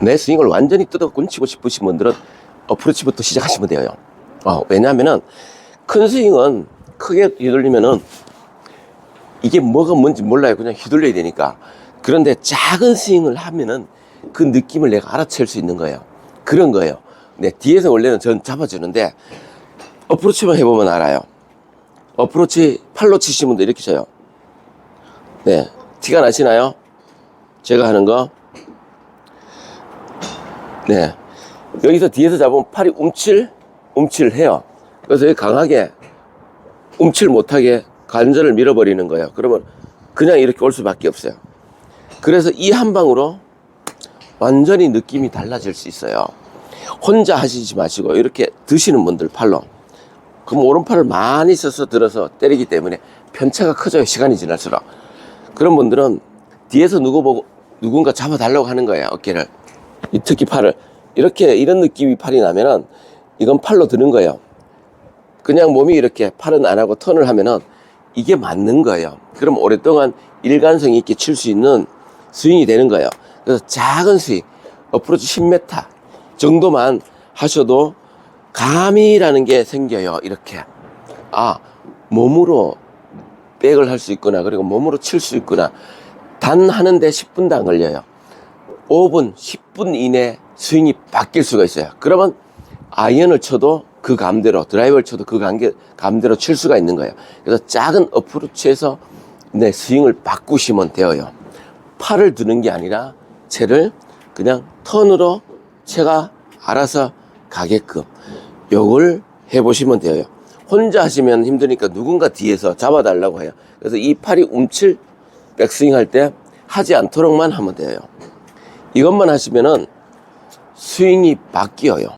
내 스윙을 완전히 뜯어 곤치고 싶으신 분들은 어프로치부터 시작하시면 돼요. 어, 왜냐하면은 큰 스윙은 크게 휘둘리면은 이게 뭐가 뭔지 몰라요. 그냥 휘둘려야 되니까. 그런데 작은 스윙을 하면은 그 느낌을 내가 알아챌 수 있는 거예요. 그런 거예요. 네, 뒤에서 원래는 전 잡아주는데 어프로치만 해보면 알아요. 어프로치 팔로 치시는 분들 이렇게 쳐요. 네, 티가 나시나요? 제가 하는 거. 네. 여기서 뒤에서 잡으면 팔이 움찔, 움찔 해요. 그래서 강하게 움찔 못하게 관절을 밀어버리는 거예요. 그러면 그냥 이렇게 올 수밖에 없어요. 그래서 이 한 방으로 완전히 느낌이 달라질 수 있어요. 혼자 하시지 마시고 이렇게 드시는 분들 팔로. 그럼 오른팔을 많이 써서 들어서 때리기 때문에 편차가 커져요. 시간이 지날수록. 그런 분들은 뒤에서 누구 보고 누군가 잡아달라고 하는 거예요. 어깨를. 이 특히 팔을. 이렇게 이런 느낌이 팔이 나면은 이건 팔로 드는 거예요. 그냥 몸이 이렇게 팔은 안 하고 턴을 하면은 이게 맞는 거예요. 그럼 오랫동안 일관성 있게 칠 수 있는 스윙이 되는 거예요. 그래서 작은 스윙, 어프로치 10m 정도만 하셔도 감이라는 게 생겨요. 이렇게. 아, 몸으로 백을 할 수 있구나. 그리고 몸으로 칠 수 있구나. 단 하는데 10분도 안 걸려요. 5분, 10분 이내 스윙이 바뀔 수가 있어요. 그러면 아이언을 쳐도 그 감대로, 드라이버를 쳐도 그 감대, 감대로 칠 수가 있는 거예요. 그래서 작은 어프로치에서 내 스윙을 바꾸시면 되어요. 팔을 드는 게 아니라 채를 그냥 턴으로 채가 알아서 가게끔 요걸 해보시면 돼요. 혼자 하시면 힘드니까 누군가 뒤에서 잡아달라고 해요. 그래서 이 팔이 움칠 백스윙 할 때 하지 않도록만 하면 돼요. 이것만 하시면은 스윙이 바뀌어요.